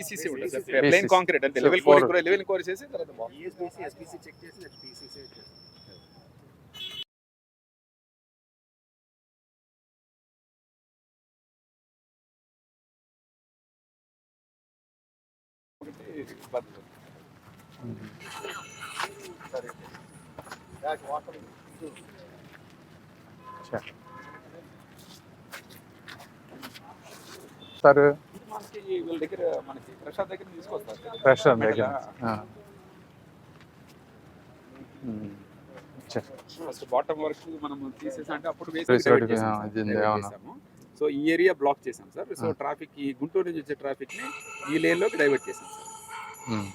PCC ఉంటుంది sir. Plain concrete అంటే So, level. Core level core చేసి తర్వాత ఎస్బీసీ చెక్ చేసి next PCC sir sir. Fresh దగ్గర ఫస్ట్ బాటమ్ వర్క్ మనం తీసేసి అంటే అప్పుడు. సో ఈ ఏరియా బ్లాక్ చేసాం సార్ సో. ట్రాఫిక్ ఈ గుంటూరు నుంచి వచ్చే ట్రాఫిక్ని ఈ లేన్లోకి డైవర్ట్ చేసాం సార్ ఉమ్.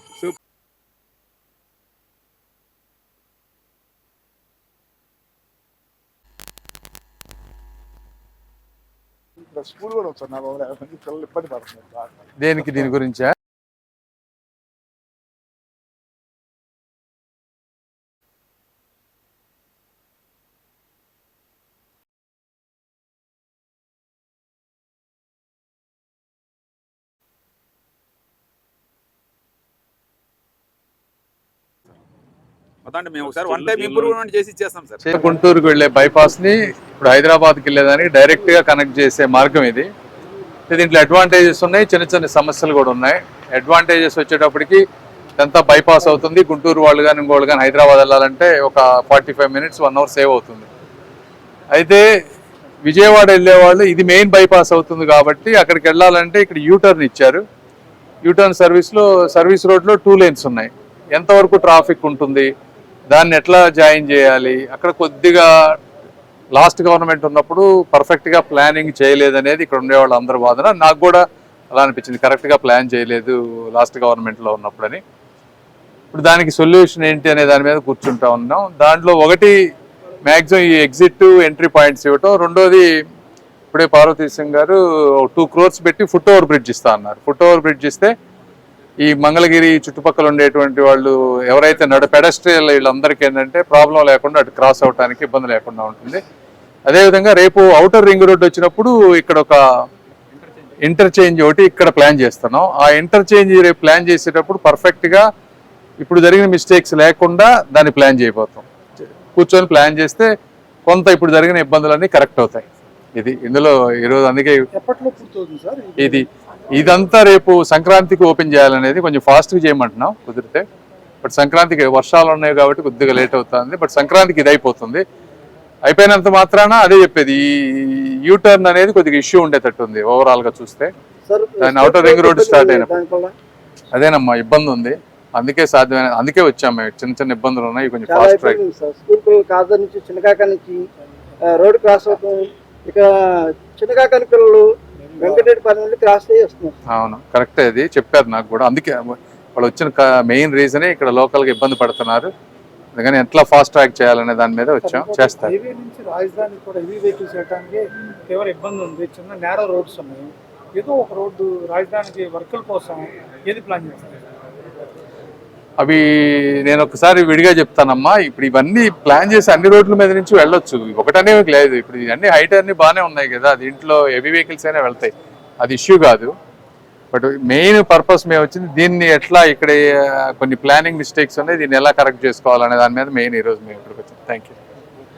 స్కూల్ కూడా వచ్చారు నా బాబు పిల్లలు ఇబ్బంది పడుతున్నారు. దేనికి? దీని గురించా? మొత్తం మేము ఒకసారి వన్ టైం ఇంప్రూవ్మెంట్ చేసి ఇచ్చేస్తాం సార్. చే- గుంటూరుకు వెళ్ళే బైపాస్ని ఇప్పుడు హైదరాబాద్కి వెళ్ళేదానికి డైరెక్ట్గా కనెక్ట్ చేసే మార్గం ఇది. దీంట్లో అడ్వాంటేజెస్ ఉన్నాయి చిన్న చిన్న సమస్యలు కూడా ఉన్నాయి. అడ్వాంటేజెస్ వచ్చేటప్పటికి ఎంత బైపాస్ అవుతుంది. గుంటూరు వాళ్ళు కానీ ఇంకోళ్ళు కానీ హైదరాబాద్ వెళ్ళాలంటే ఒక forty five minutes one hour save అవుతుంది. అయితే విజయవాడ వెళ్ళే వాళ్ళు ఇది మెయిన్ బైపాస్ అవుతుంది కాబట్టి అక్కడికి వెళ్ళాలంటే ఇక్కడ యూటర్న్ ఇచ్చారు. యూటర్న్ సర్వీస్లో సర్వీస్ రోడ్లో టూ లేన్స్ ఉన్నాయి. ఎంతవరకు ట్రాఫిక్ ఉంటుంది? దాన్ని ఎట్లా జాయిన్ చేయాలి? అక్కడ కొద్దిగా లాస్ట్ గవర్నమెంట్ ఉన్నప్పుడు పర్ఫెక్ట్గా ప్లానింగ్ చేయలేదనేది ఇక్కడ ఉండే వాళ్ళ అందరి నాకు కూడా అలా అనిపించింది. కరెక్ట్గా ప్లాన్ చేయలేదు లాస్ట్ గవర్నమెంట్లో ఉన్నప్పుడని. ఇప్పుడు దానికి సొల్యూషన్ ఏంటి అనే దాని మీద కూర్చుంటా ఉన్నాం. దాంట్లో ఒకటి మ్యాక్సిమం ఈ ఎగ్జిట్ ఎంట్రీ పాయింట్స్ ఇవ్వటం రెండోది ఇప్పుడే పార్వతీ సింగ్ గారు టూ క్రోర్స్ పెట్టి ఫుట్ ఓవర్ బ్రిడ్జ్ ఇస్తా అన్నారు. ఫుట్ ఓవర్ బ్రిడ్జ్ ఇస్తే ఈ మంగళగిరి చుట్టుపక్కల ఉండేటువంటి వాళ్ళు ఎవరైతే నడు పెడస్ట్రియల్ వీళ్ళందరికీ ఏంటంటే ప్రాబ్లం లేకుండా అటు క్రాస్ అవడానికి ఇబ్బంది లేకుండా ఉంటుంది. అదేవిధంగా రేపు అవుటర్ రింగ్ రోడ్ వచ్చినప్పుడు ఇక్కడ ఒక ఇంటర్చేంజ్ ఒకటి ఇక్కడ ప్లాన్ చేస్తున్నాం. ఆ ఇంటర్చేంజ్ రేపు ప్లాన్ చేసేటప్పుడు పర్ఫెక్ట్గా ఇప్పుడు జరిగిన మిస్టేక్స్ లేకుండా దాన్ని ప్లాన్ చేయబోతాం కూర్చొని ప్లాన్ చేస్తే కొంత ఇప్పుడు జరిగిన ఇబ్బందులన్నీ కరెక్ట్ అవుతాయి. ఇది ఇందులో ఈరోజు అందుకే ఇది ఇదంతా రేపు సంక్రాంతికి ఓపెన్ చేయాలనేది కొంచెం ఫాస్ట్గా చేయమంటున్నాం కుదిరితే. బట్ సంక్రాంతికి వర్షాలు ఉన్నాయి కాబట్టి కొద్దిగా లేట్ అవుతుంది. బట్ సంక్రాంతికి ఇది అయిపోతుంది. అయిపోయినంత మాత్రాన అదే చెప్పేది ఈ యూటర్న్ అనేది కొద్దిగా ఇష్యూ ఉండేటట్టు ఉంది ఓవరాల్గా చూస్తే దాని outer ring road start అయినప్పుడు. అదేనమ్మా ఇబ్బంది ఉంది. అందుకే సాధ్యమైన అందుకే వచ్చాము మేము. చిన్న చిన్న ఇబ్బందులు ఉన్నాయి కొంచెం ఫాస్ట్ ట్రాక్ స్కూల్ కాదా నుంచి చిన్నకాక నుంచి రోడ్డు క్రాస్ అవుతాం ఇక చిన్నకాకని పిల్లలు వెంకటరెడ్డిపల్లి నుండి క్రాస్ అయ్యి వస్తున్నారు. అవును కరెక్టే అది చెప్పారు నాకు కూడా. అందుకే వాళ్ళు వచ్చిన మెయిన్ రీజనే ఇక్కడ లోకల్గా ఇబ్బంది పడుతున్నారు. అందుకని ఎట్లా ఫాస్ట్ ట్రాక్ చేయాలనే దాని మీద వచ్చాం. చేస్తారు హైవే నుంచి రాజధాని కూడా హెవీ వెహికల్స్ వెళ్ళడానికి తీవ్ర ఇబ్బంది ఉంది. చిన్న నేరో రోడ్స్ ఉన్నాయి. ఏదో ఒక రోడ్డు రాజధానికి వర్కుల కోసం ఏది ప్లాన్ చేస్తారు? అవి నేను ఒకసారి విడిగా చెప్తానమ్మా. ఇప్పుడు ఇవన్నీ ప్లాన్ చేసి అన్ని రోడ్ల మీద నుంచి వెళ్ళొచ్చు. ఒకటనే లేదు. ఇప్పుడు అన్ని హైట్ అన్ని బాగానే ఉన్నాయి కదా. దీంట్లో హెవీ వెహికల్స్ అయినా వెళ్తాయి. అది ఇష్యూ కాదు. బట్ మెయిన్ పర్పస్ మేము వచ్చింది దీన్ని ఎట్లా ఇక్కడ కొన్ని ప్లానింగ్ మిస్టేక్స్ ఉన్నాయి దీన్ని ఎలా కరెక్ట్ చేసుకోవాలనే దాని మీద మెయిన్ ఈరోజు మేము ఇక్కడికి వచ్చాం. Thank you